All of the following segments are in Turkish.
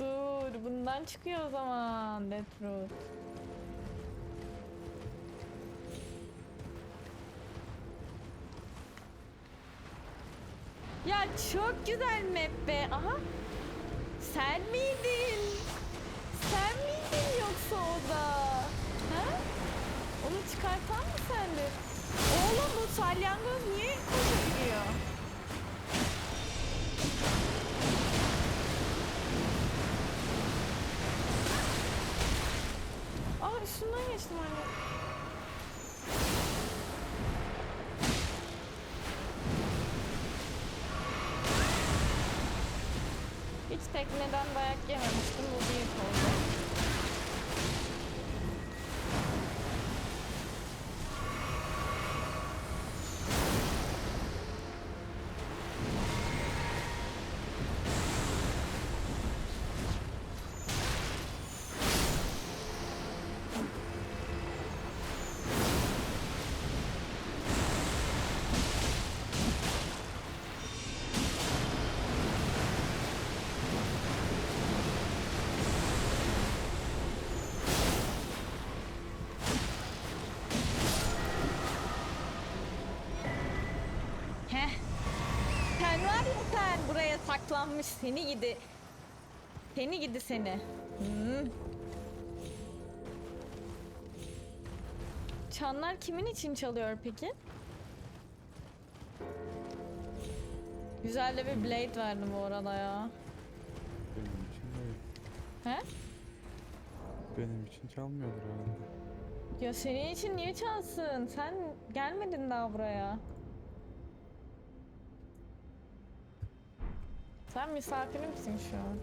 dur. Bundan çıkıyor o zaman Deathroot. Ya çok güzel map be. Aha. Sen miydin? Sen miydin yoksa o da? Ha? Onu çıkartan mı sendin? Oğlum bu salyangoz üstünden geçtim anne. Hiç tekneden dayak yememiştim. Bu saklanmış seni gidi. Seni gidi seni. Hmm. Çanlar kimin için çalıyor peki? Güzel de bir blade verdi bu arada ya. Benim için değil. He? Benim için çalmıyordur herhalde. Ya senin için niye çalsın? Sen gelmedin daha buraya. Sen misafirimsin şu an.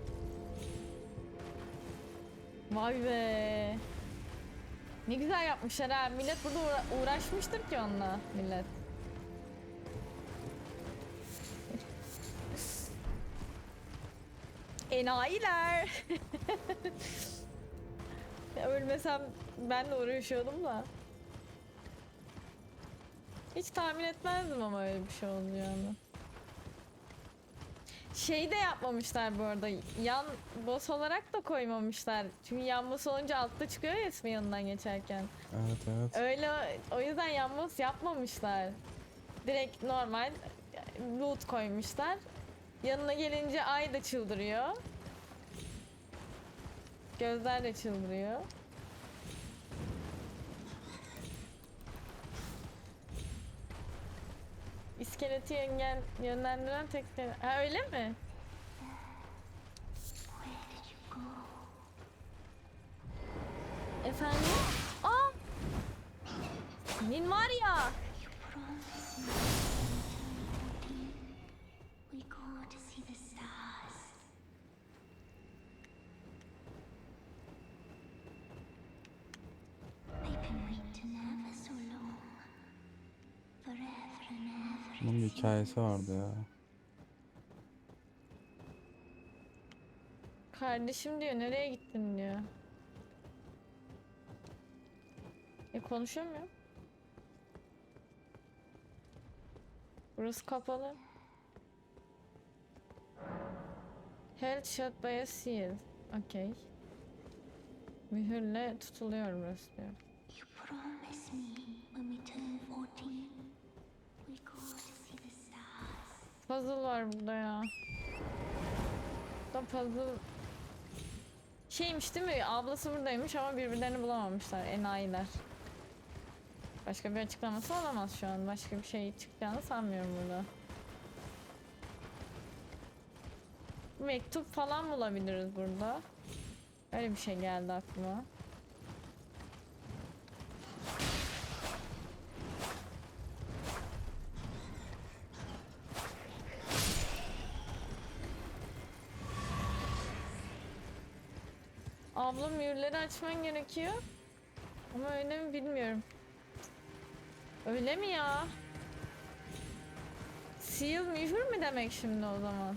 Vay be. Ne güzel yapmışlar ha. Millet burada uğra- uğraşmıştır ki onunla millet. Enayiler. Ölmesem ben de uğraşıyordum da. Hiç tahmin etmezdim ama öyle bir şey olacağını. Şey de yapmamışlar bu arada. Yan boss olarak da koymamışlar. Çünkü yan boss olunca altta çıkıyor ya ismi yanından geçerken. Evet evet. Öyle o yüzden yan boss yapmamışlar. Direkt normal loot koymuşlar. Yanına gelince ay da çıldırıyor. Gözler de çıldırıyor. İskeleti yöngen, yönlendiren tek Ha öyle mi? Efendim? Aa! Senin var ya. Hikayesi vardı ya. Kardeşim diyor nereye gittin diyor. E konuşamıyor. Burası kapalı. Held shut by a seal. Okey. Mühürle tutuluyor burası diyor. Puzzle var burada ya. Da puzzle şeymiş değil mi? Ablası buradaymış ama birbirlerini bulamamışlar. Enayiler. Başka bir açıklaması olamaz şu an. Başka bir şey çıkacağını sanmıyorum burada. Mektup falan bulabiliriz burada. Öyle bir şey geldi aklıma. Abla mühürleri açman gerekiyor. Ama öyle mi bilmiyorum. Öyle mi ya? Seal mühür mü demek şimdi o zaman?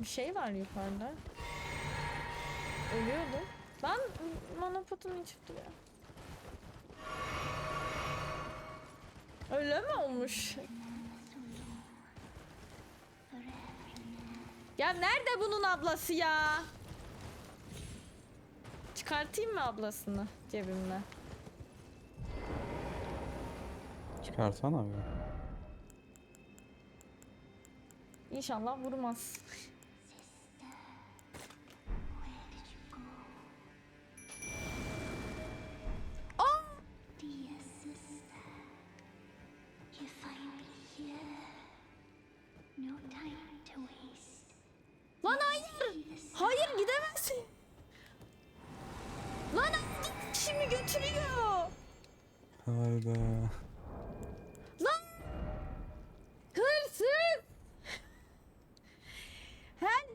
Bir şey var yukarıda. Ölüyordu. Lan monopotum içip duruyor. Öyle mi olmuş? Ya nerede bunun ablası ya? Çıkartayım mı ablasını cebimden? Çıkarsana be. İnşallah vurmaz. şimdi götürüyor. Hayda. Lan! Hırsız! Hen!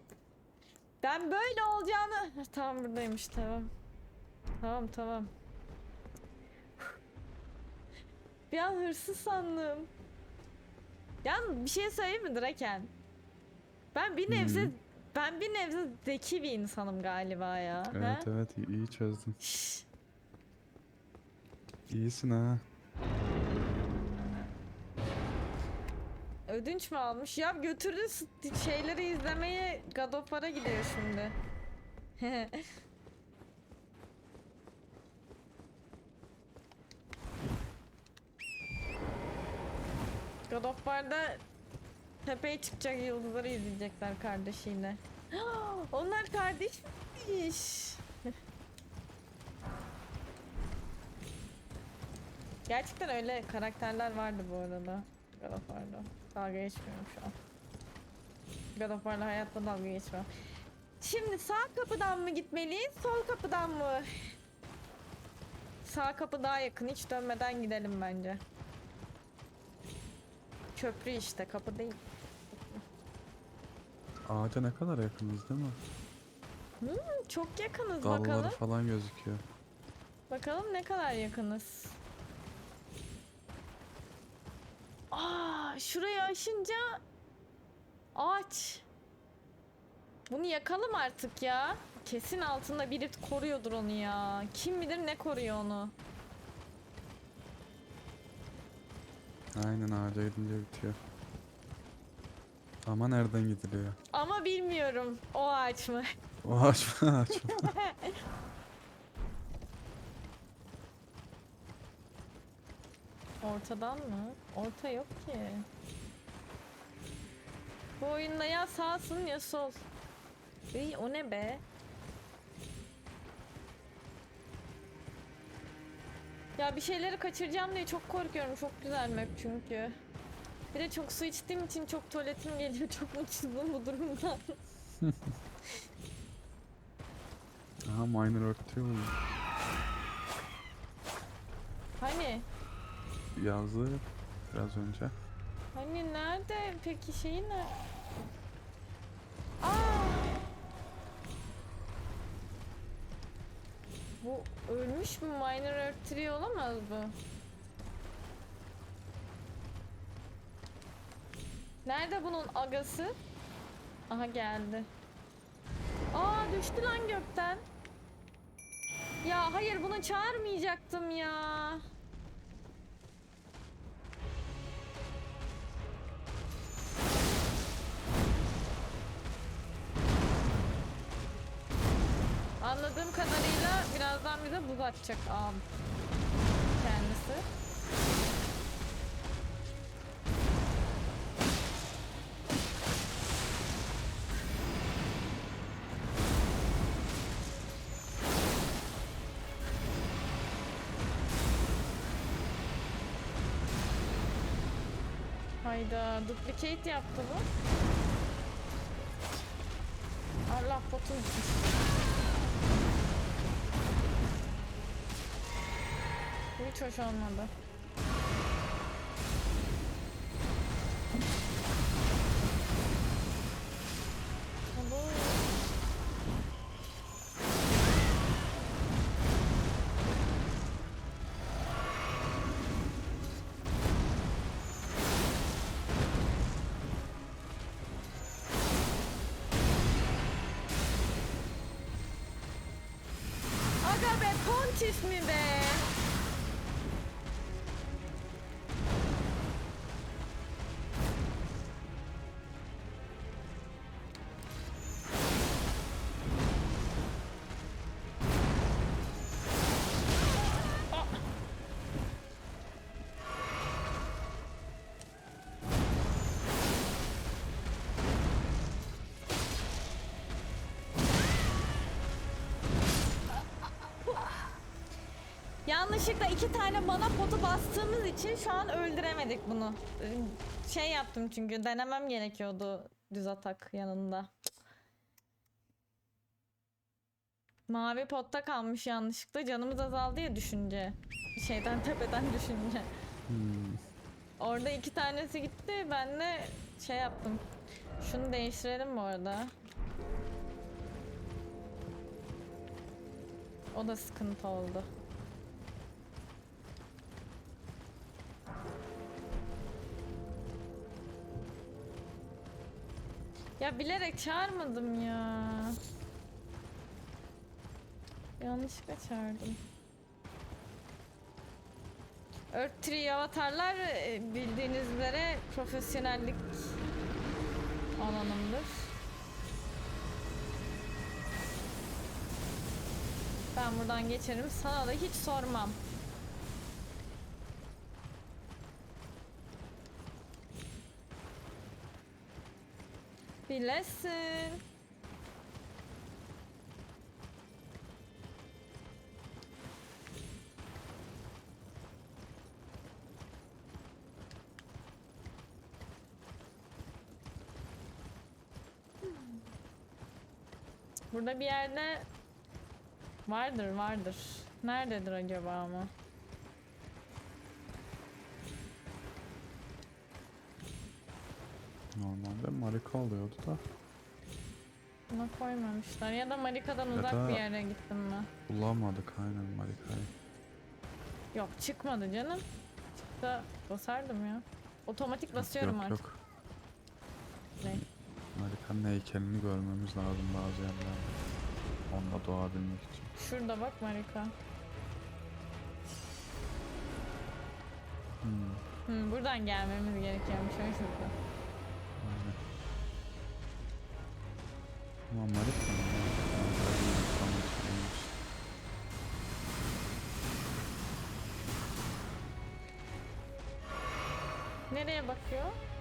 Ben böyle olacağını... Ha, Tamam buradaymış tamam. Tamam tamam. Bir an hırsız sandım. Yalnız bir şey söyleyeyim mi Draken? Ben bir nebze... Hı. Ben bir nebze zeki bir insanım galiba ya. Evet he? evet iyi, iyi çözdün. İyisin ha. Ödünç mü almış? Ya götürdü şeyleri izlemeye God of War'a gidiyor şimdi. God of War'da tepeye çıkacak yıldızları izleyecekler kardeşiyle. Onlar kardeşmiş. Gerçekten öyle karakterler vardı bu arada. God of War'da. Dalga geçmiyorum şu an. God of War'la hayatta dalga geçmiyorum. Şimdi sağ kapıdan mı gitmeliyiz, sol kapıdan mı? Sağ kapı daha yakın. Hiç dönmeden gidelim bence. Köprü işte, kapı değil. Ağaca ne kadar yakınız değil mi? Hmm, çok yakınız Dalları bakalım. falan gözüküyor. Bakalım ne kadar yakınız. Aa, şurayı aşınca ağaç. Bunu yakalım artık ya. Kesin altında biri koruyordur onu ya. Kim bilir ne koruyor onu. Aynen ağaca gidince bitiyor. Ama nereden gidiliyor? Ama bilmiyorum o ağaç mı? O ağaç mı ağaç mı? Ortadan mı? Orta yok ki. Bu oyunda ya sağsın ya sol. İyi o ne be? Ya bir şeyleri kaçıracağım diye çok korkuyorum. Çok güzel map çünkü. Bir de çok su içtiğim için çok tuvaletim geliyor. Çok mutsuzum bu durumdan. Aha miner örtüyor mu? hani? Yazdı biraz önce. Hani nerede? Peki şeyi ne? Aa! Bu ölmüş mü? Miner örttürüyor olamaz bu. Nerede bunun agası? Aha geldi. Aa düştü lan gökten. Ya hayır bunu çağırmayacaktım ya. Anladığım kadarıyla birazdan bize buz atacak ağam kendisi. Hayda duplicate yaptı bu. Allah botum hiç hoş olmadı. Aga be Pontis mi be? Yanlışlıkla iki tane mana potu bastığımız için şu an öldüremedik bunu. Şey yaptım çünkü denemem gerekiyordu düz atak yanında. Mavi potta kalmış yanlışlıkla. Canımız azaldı ya düşünce. Şeyden tepeden düşünce. Hmm. Orada iki tanesi gitti. Ben de şey yaptım. Şunu değiştirelim bu arada. O da sıkıntı oldu. Ya bilerek çağırmadım ya. Yanlışlıkla çağırdım. Earth Tree avatarlar e, bildiğiniz üzere profesyonellik alanımdır. Ben buradan geçerim. Sana da hiç sormam. Bilesin. Burada bir yerde vardır vardır. Nerededir acaba ama? Normalde marika oluyordu da Buna koymamışlar. Ya da Marika'dan Ya uzak da- bir yere gittim mi? bulamadık aynen marikayı. Yok çıkmadı canım. Çıksa basardım ya. Otomatik basıyorum yok, artık. Yok. Ne? Marikanın heykelini görmemiz lazım bazı yerlerde. Onunla doğabilmek için. Şurada bak Marika. Hmm. Hmm, buradan gelmemiz gerekiyormuş. Öyle şurada. Marikayı unutmamak istemiş. Nereye bakıyor?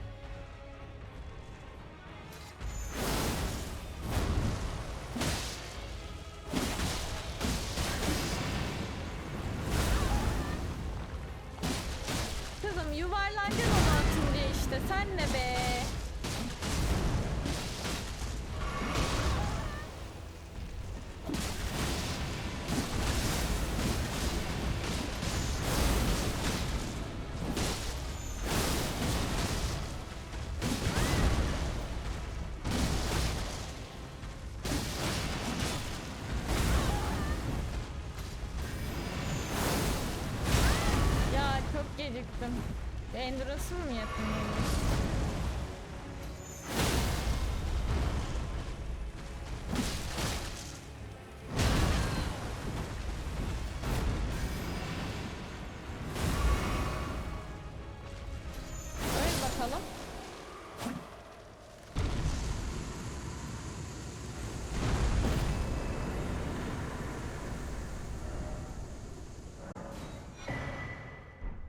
Ya çok geciktim. Enduros'um mu yetmiyor?